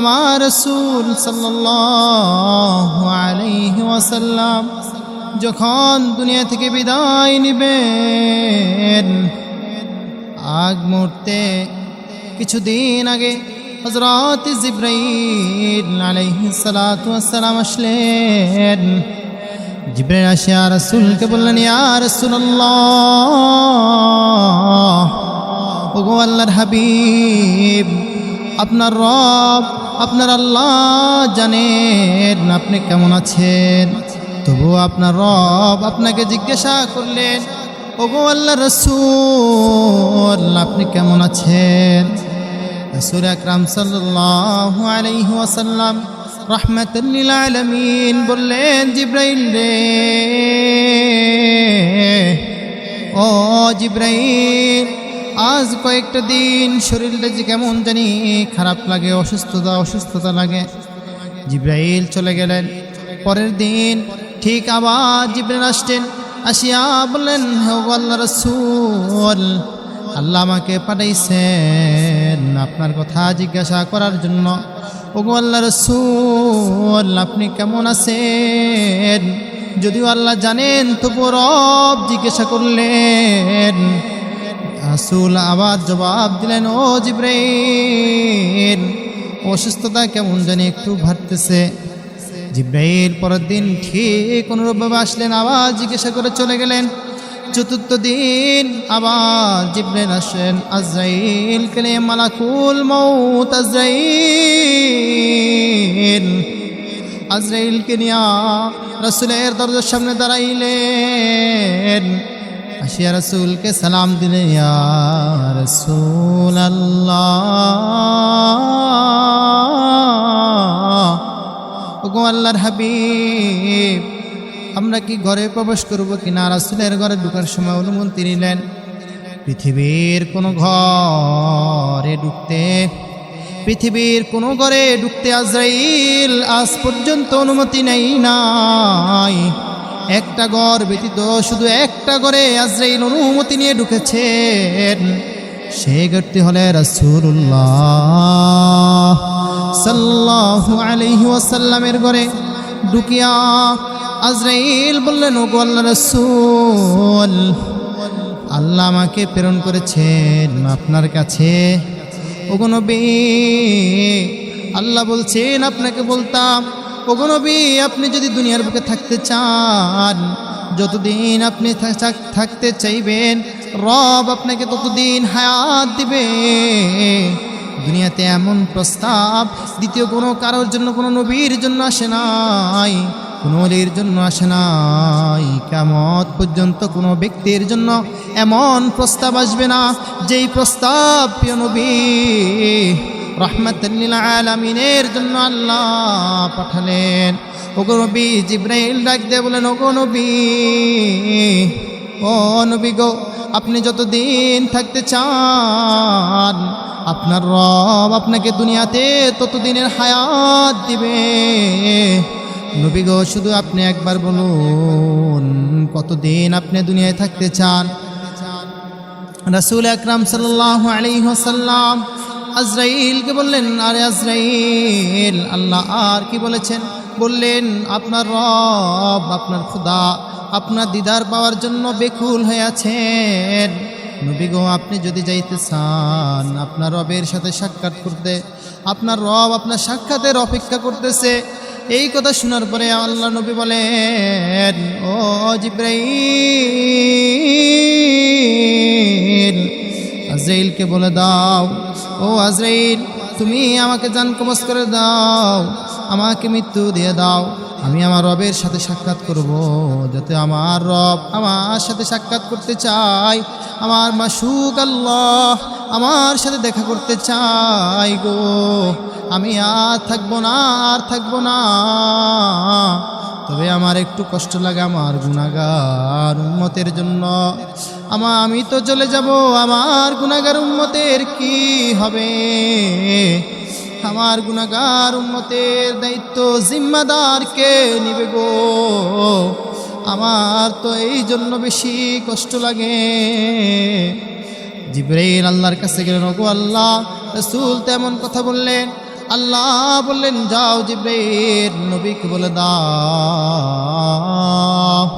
আমার রসুল আলাইহি ওয়াসাল্লাম যখন দুনিয়া থেকে বিদায় নিবেন, আগ মুহূর্তে কিছুদিন আগে হজরত জিব্রাইল ওয়াসসালাম আসলেন। জিব্রাইল আসিয়া রাসূলকে বললেন, ইয়া রাসূলুল্লাহ, ওগো আল্লাহর হাবিব আপনার রব, আপনার আল্লাহ জানেন আপনি কেমন আছেন। তবু আপনার রব আপনাকে জিজ্ঞাসা করলেন, ওগো আল্লাহ রসুল, আপনি কেমন আছেন? রসুল আকরাম সাল্লাল্লাহু আলাইহি ওয়াসাল্লাম রহমাতুল্লিল আলামিন বললেন, জিব্রাইল রে, ও জিব্রাইল আজ কয়েকটা দিন শরীরটা যে কেমন জানি খারাপ লাগে, অসুস্থতা অসুস্থতা লাগে। জিব্রাইল চলে গেলেন। পরের দিন ঠিক আবার জিব্রাইল আসতেন আসিয়া বললেন আল্লাহ আমাকে পাঠাইছেন আপনার কথা জিজ্ঞাসা করার জন্য। ওগো আল্লাহ রসুল, আপনি কেমন আছেন? যদিও আল্লাহ জানেন তবু রব জিজ্ঞাসা করলেন রাসুল আবার জবাব দিলেন, ও জিব্রাইল, অসুস্থতা কেমন জানি একটু ভাবতেছে জিব্রাইল পরের দিন ঠিক অনুরূপভাবে আসলেন, আবার জিজ্ঞাসা করে চলে গেলেন। চতুর্থ দিন আবার জিব্রাইল আসেন আজরাইল কেনে মালাকুল মৌত আজরাইল। আজরাইলকে নিয়া রসুলের দরজার সামনে দাঁড়াইলেন। আসিয়া রসুলকে সালাম দিলে রসুল ওগো আল্লাহর হাবিব, আমরা কি ঘরে প্রবেশ করব কি না রাসুলের ঘরে ঢুকার সময় অনুমতি নিলেন। পৃথিবীর কোনো ঘরে ঢুকতে, পৃথিবীর কোনো ঘরে ঢুকতে আজরাইল আজ পর্যন্ত অনুমতি নেই নাই। একটা ঘর ব্যতীত শুধু একটা ঘরে আজরাইল অনুমতি নিয়ে ঢুকেছেন। সেই ঘরটি হলে রাসূলুল্লাহ সাল্লাল্লাহু আলাইহি ওয়াসাল্লামের ঘরে ঢুকিয়া আজরাইল বললেন ও আল্লাহ রসুল, আল্লাহ আমাকে প্রেরণ করেছেন আপনার কাছে। ওগো নবী, আল্লাহ বলছেন, আপনাকে বলতাম ওগো নবী, আপনি যদি দুনিয়ার বুকে থাকতে চান, যতদিন আপনি থাক- থাকতে চাইবেন, রব আপনাকে ততদিন হায়াত দিবে। দুনিয়াতে এমন প্রস্তাব, দ্বিতীয় কোনো কারোর জন্য, কোনো নবীর জন্য আসে নাই, কোনো অলির জন্য আসে নাই। কেমত পর্যন্ত কোনো ব্যক্তির জন্য এমন প্রস্তাব আসবে না, যেই প্রস্তাব, প্রিয় নবী রহমতুল্লিল আলমিনের জন্য আল্লাহ পাঠালেন। ওগো নবী জিব্রাইল ডাক দিয়ে বলেন ওগো নবী, ও নবী গো, আপনি যতদিন থাকতে চান, আপনার রব আপনাকে দুনিয়াতে ততদিনের হায়াত দিবে। নবী গো, শুধু আপনি একবার বলুন, কতদিন আপনি দুনিয়ায় থাকতে চান? রাসূল আকরাম সাল্লাল্লাহু আলাইহি ওয়াসাল্লাম আজরাইলকে বললেন, আরে আজরাইল, আল্লাহ আর কি বলেছেন? বললেন, আপনার রব, আপনার খুদা, আপনার দিদার পাওয়ার জন্য বেকুল হয়ে আছেন। নবী গো, আপনি যদি যাইতে চান, আপনার রবের সাথে সাক্ষাৎ করতে, আপনার রব আপনার সাক্ষাতের অপেক্ষা করতেছে। এই কথা শোনার পরে আল্লাহ নবী বলেন, ও জিব্রাইল, আজরাইলকে বলে দাও ও আজরাইল, তুমি আমাকে জান কবজ করে দাও, আমাকে মৃত্যু দিয়ে দাও। আমি আমার রবের সাথে সাক্ষাৎ করব, যাতে আমার রব আমার সাথে সাক্ষাৎ করতে চাই আমার মাসুক আল্লাহ আমার সাথে দেখা করতে চাই গো। আমি আর থাকব না, আর থাকব না। তবে আমার একটু কষ্ট লাগে আমার গুণাগার উন্মতের জন্য। আমা, আমি তো চলে যাব, আমার গুণাগার উন্মতের কি হবে? আমার গুণাগার উন্মতের দায়িত্ব জিম্মাদার কে নিবে গো? আমার তো এই জন্য বেশি কষ্ট লাগে। জিব্রাইল আল্লাহর কাছে গেলেন, ওগো আল্লাহ, রসুল তেমন কথা বললেন আল্লাহ বললেন, যাও জিব্রাইল নবীকে বলে দাও।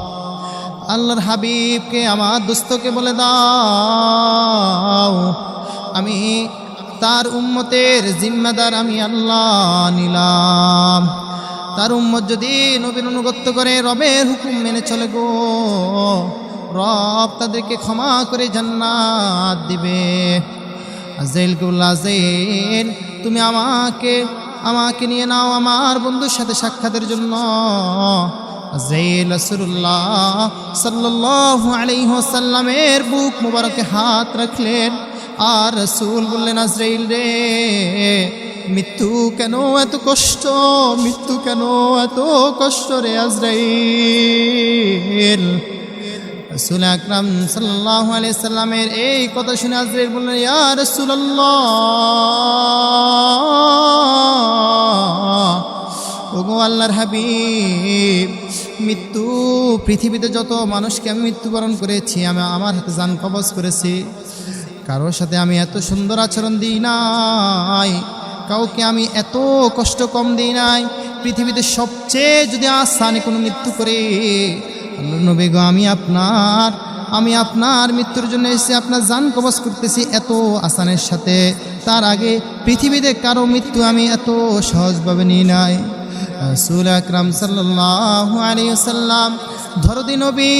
আল্লাহর হাবিবকে, আমার দোস্তকে বলে দাও। আমি তার উম্মতের জিম্মাদার, আমি আল্লাহ নিলাম। তার উম্মত যদি নবীর অনুগত্য করে, রবের হুকুম মেনে চলে গো। রব তাদেরকে ক্ষমা করে জান্নাত দিবে। আজেল গুল্লা তুমি আমাকে আমাকে নিয়ে নাও আমার বন্ধুর সাথে সাক্ষাতের জন্য। রসুল্লাহ সাল্লাল্লাহু আলাইহি ওয়াসাল্লামের বুক মুবারকে হাত রাখলেন। আর রসুল বললেন, আজরাইল রে, মৃত্যু কেন এত কষ্ট? মৃত্যু কেন এত কষ্ট রে আজরাইল? রসুল আকরাম সাল্লাহ সাল্লামের এই কথা শুনে আজরাইল বললেন, ইয়া রসুল্লাহ আল্লাহর হাবিব, মৃত্যু, পৃথিবীতে যত মানুষকে আমি মৃত্যুবরণ করেছি, আমি আমার হাতে যান কবজ করেছি। কারোর সাথে আমি এত সুন্দর আচরণ দিই নাই, কাউকে আমি এত কষ্ট কম দিই নাই। পৃথিবীতে সবচেয়ে যদি আসানে কোনো মৃত্যু করে আল্লাহ নবী গো, আমি আপনার আমি আপনার মৃত্যুর জন্য এসে আপনার জান কবচ করতেছি এত আসানের সাথে। তার আগে পৃথিবীতে কারও মৃত্যু আমি এত সহজভাবে নিই নাই। রসুল আকরাম সাল্লাহ আলী সাল্লাম ধরদি নবী।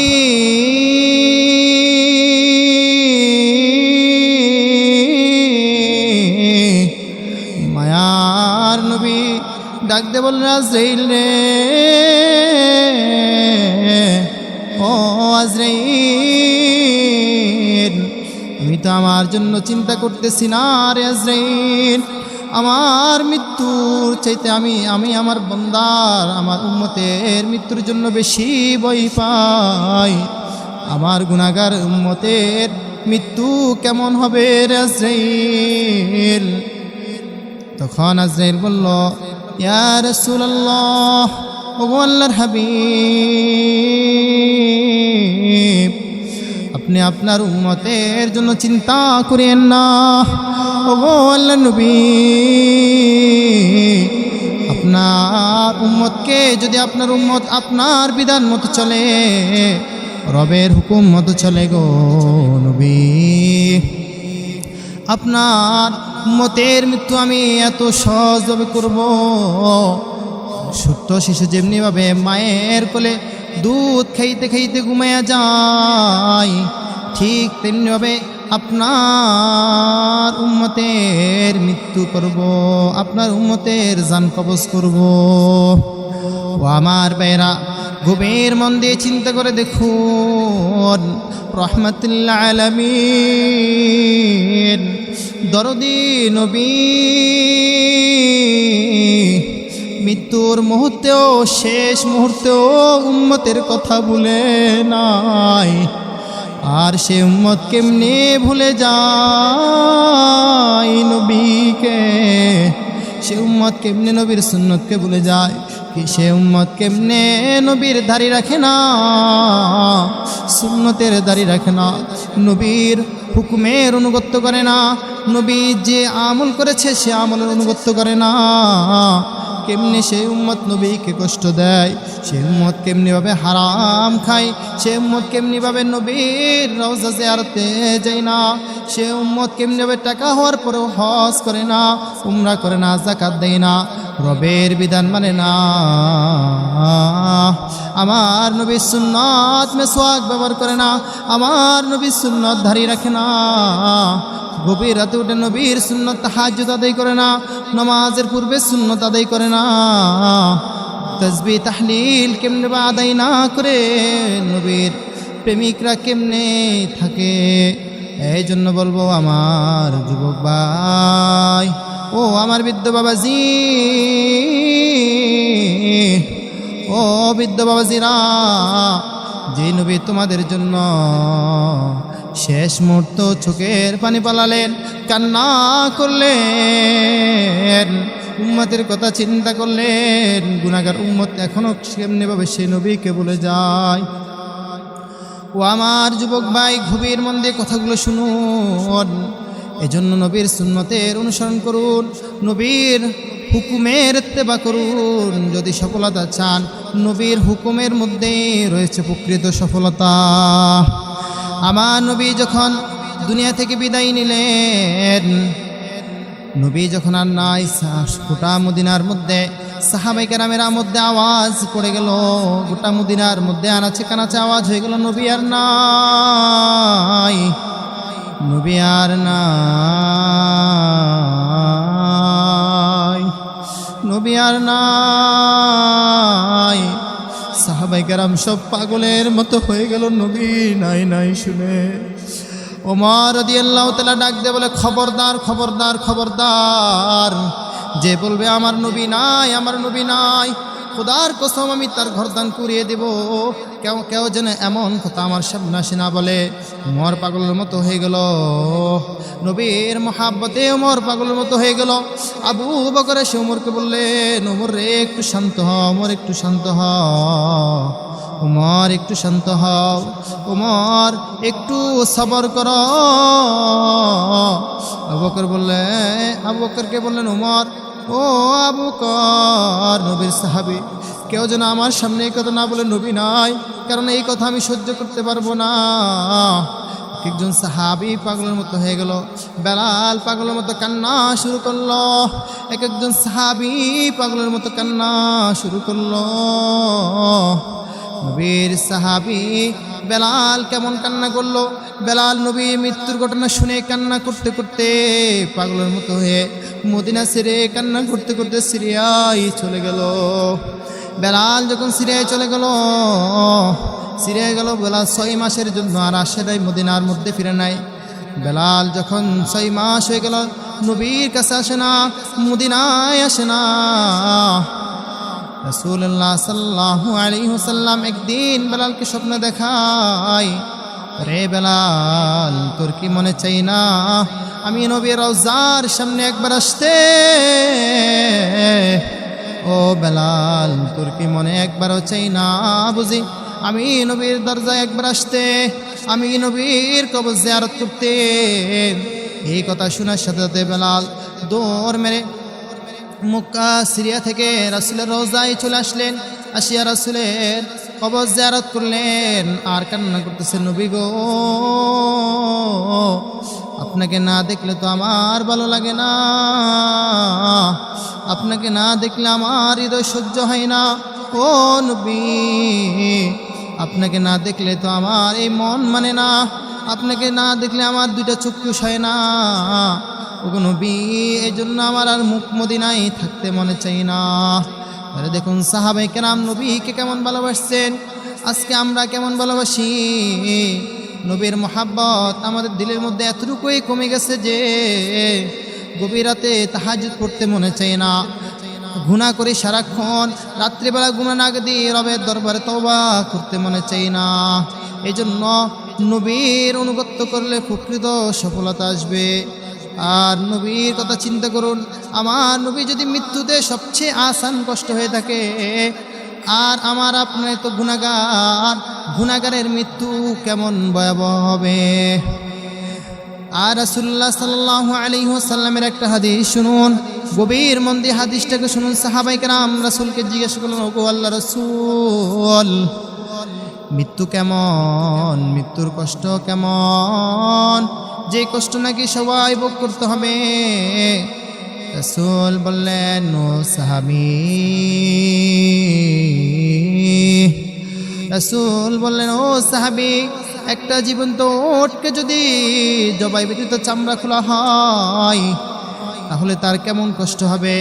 মায়ার নবী ডাক দে বললেন আজরাইল রে। ও আজরাইল, আমি তো আমার জন্য চিন্তা করতেছি না রে আজরাইল। আমার মৃত্যুর চাইতে আমি আমি আমার বন্দার, আমার উম্মতের মৃত্যুর জন্য বেশি বই পাই। আমার গুণাগার উম্মতের মৃত্যু কেমন হবে রে তখন আজরাইল বলল, ইয়া রাসূলুল্লাহ ওগো আল্লাহর হাবিব, আপনি আপনার উম্মতের জন্য চিন্তা করেন না। ওগো নবী। আপনার উম্মতকে যদি আপনার উম্মত আপনার বিধান মতো চলে, রবের হুকুম মতো চলে গো নবী। আপনার মতের মৃত্যু আমি এত সহজভাবে করব। ছোট্ট শিশু যেমনিভাবে মায়ের কোলে দুধ খাইতে খাইতে ঘুমাইয়া যায়, ঠিক তেমনিভাবে আপনার উম্মতের মৃত্যু করব, আপনার উম্মতের জান কবজ করব। ও আমার বেরা গভীর মন দিয়ে চিন্তা করে দেখুন, রহমতুল্লাহ আলমিন, দরদি নবী, মৃত্যুর মুহূর্তেও, শেষ মুহূর্তেও উম্মতের কথা বলে নাই। আর সে উম্মত কেমনে ভুলে যায় নবীকে? সে উম্মত কেমনে নবীর সুন্নতকে ভুলে যায়? কি সে উম্মত কেমনে নবীর দাড়ি রাখে না? সুন্নতের দাড়ি রাখে না। নবীর হুকুমের অনুগত্য করে না। নবী যে আমল করেছে সে আমলের অনুগত্য করে না। কেমনি সেই উম্মত নবীকে কষ্ট দেয়? সে উম্মত কেমনিভাবে হারাম খায়? সে উম্মত কেমনিভাবে নবীর রওজা জিয়ারতে যায় না? সে উম্মত কেমনিভাবে টাকা হওয়ার পরেও হজ করে না, উমরা করে না জাকাত দেয় না? রবের বিধান মানে না। আমার নবী সুন্নত মেসোয়াক ব্যবহার করে না, আমার নবী সুন্নত ধারি রাখে না। গভীর রাতে উঠে নবীর সুন্নত হাজত আদায় করে না, নমাজের পূর্বে সুন্নত আদায় করে না। তসবি তাহলিল কেমনে বা আদায় না করে নবীর প্রেমিকরা কেমনে থাকে? এই জন্য বলব আমার যুবক ভাই, ও আমার বৃদ্ধ বাবাজি, ও বৃদ্ধ বাবাজিরা, যে নবী তোমাদের জন্য শেষ মুহূর্ত চোখের পানি পালালেন, কান্না করলেন, উম্মতের কথা চিন্তা করলেন গুনাগার উম্মত এখনও কেমনিভাবে সে নবীকে বলে যায়? ও আমার যুবক ভাই, গভীর মন দিয়ে কথাগুলো শুনুন। এজন্য নবীর সুন্নতের অনুসরণ করুন, নবীর হুকুমের তেবা করুন। যদি সফলতা চান, নবীর হুকুমের মধ্যে রয়েছে প্রকৃত সফলতা। আমার নবী যখন দুনিয়া থেকে বিদায় নিলেন, নবী যখন আর নাই গোটা মদিনার মধ্যে সাহাবাই কেরামের মধ্যে আওয়াজ পড়ে গেল, গোটা মদিনার মধ্যে আনাচে কানাচে আওয়াজ হয়ে গেল, নবী আর নাই, নবী আর নাই, নবী আর নাই। সাহাবাই কেরাম সব পাগলের মতো হয়ে গেল নবী, নাই নাই শুনে। ওমর আল্লাহ তালা ডাক দে বলে, খবরদার খবরদার খবরদার। যে বলবে, আমার নবী নাই, আমার নবী নাই। খোদার কসম আমি তার ঘরদান করিয়ে দেব। কেউ কেউ যেন এমন কথা আমার সামনে আসে না বলে মর পাগলের মতো হয়ে গেল। নবীর মহাব্বতে ওমর পাগলের মতো হয়ে গেল। আবু বকরে সে উমরকে বললেন ওমর রে, একটু শান্ত হ ওমর একটু শান্ত হ। উমর, একটু শান্ত হও উমর, একটু সবর কর। আবু বকর বললে, আবু বকরকে বললেন, উমর ও আবু কর নবীর সাহাবি, কেউ যেন আমার সামনে এই কথা না বলে নবী নয় কারণ এই কথা আমি সহ্য করতে পারব না। একজন সাহাবি পাগলের মতো হয়ে গেল, বেলাল পাগলের মতো কান্না শুরু করল। এক একজন সাহাবি পাগলের মতো কান্না শুরু করল। নবীর সাহাবি বেলাল কেমন কান্না করল? বেলাল নবী মৃত্যুর ঘটনা শুনে কান্না করতে করতে পাগলের মতো হয়ে মদিনা সিরে কান্না করতে করতে সিরিয়ায় চলে গেল। বেলাল যখন সিরিয়ায় চলে গেল, সিরিয়ায় গেল বেলাল ছয় মাসের জন্য আর আসে নাই মদিনার মধ্যে ফিরে নাই। বেলাল যখন ছয় মাস হয়ে গেল, নবীর কাছে আসে না, মদিনায় আসে না। রসুল্লাহ সাল্লাহ আলী হুসাল্লাম একদিন বেলালকে স্বপ্ন দেখায়, রে বেলাল, তোর কি মনে চাই না? আমি নবীর রওজার সামনে একবার আসতে। ও বেলাল, তোর কি মনে একবারও চাই না? বুঝি, আমি নবীর দরজায় একবার আসতে, আমি নবীর কবর জিয়ারত করতে। এই কথা শোনার সাথে সাথে বেলাল দৌড় মেরে মক্কা সিরিয়া থেকে রাসুলের রোজায় চলে আসলেন। আসিয়া রাসুলের কবর জিয়ারত করলেন। আর কান্না করতেছে, নবী গো, আপনাকে না দেখলে তো আমার ভালো লাগে না। আপনাকে না দেখলে আমার হৃদয় সহ্য হয় না। ও নবী, আপনাকে না দেখলে তো আমার এই মন মানে না। আপনাকে না দেখলে আমার দুইটা চক্ষু সয় না। ওগো নবী এই জন্য আমার আর মুখ মদিনায় থাকতে মনে চাই না। আরে দেখুন সাহাবাই কেরাম নবীকে কেমন ভালোবাসছেন? আজকে আমরা কেমন ভালোবাসি? নবীর মোহাব্বত আমাদের দিলের মধ্যে এতটুকুই কমে গেছে যে, গভীর রাতে পড়তে মনে চাই না। গুণা করি সারাক্ষণ, রাত্রিবেলা গুণা না দিয়ে রবের দরবারে তবা করতে মনে চাই না। এই জন্য নবীর অনুগত্য করলে প্রকৃত সফলতা আসবে। আর নবীর কথা চিন্তা করুন, আমার নবী যদি মৃত্যুতে সবচেয়ে আসান কষ্ট হয়ে থাকে, আর আমার আপনার তো গুণাগার, গুণাগারের মৃত্যু কেমন ভয়াবহ হবে? আর রাসুল্লাহ সাল্লাহ আলী সাল্লামের একটা হাদিস শুনুন, গভীর মন দিয়ে হাদিসটাকে শুনুন, সাহাবাই রাম রাসুলকে জিজ্ঞেস করলেন, ওগো আল্লাহ রসুল, মৃত্যু কেমন? মৃত্যুর কষ্ট কেমন? যে কষ্ট নাকি সবাই ভোগ করতে হবে। রসুল বললেন, ও সাহাবি, রসুল বললেন, ও সাহাবি, একটা জীবন্ত ওটকে যদি জবাই ব্যতীত চামড়া খোলা হয়, তাহলে তার কেমন কষ্ট হবে?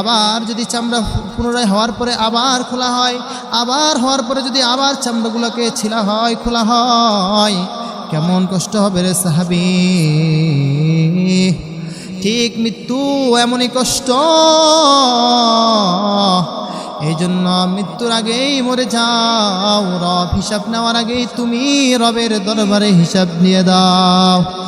আবার যদি চামড়া পুনরায় হওয়ার পরে আবার খোলা হয়, আবার হওয়ার পরে যদি আবার চামড়াগুলোকে ছিলা হয়, খোলা হয় কেমন কষ্ট হবে রে সাহাবি? ঠিক মৃত্যু এমনই কষ্ট। এই জন্য মৃত্যুর আগেই মরে যাও। রব হিসাব নেওয়ার আগেই তুমি রবের দরবারে হিসাব নিয়ে দাও।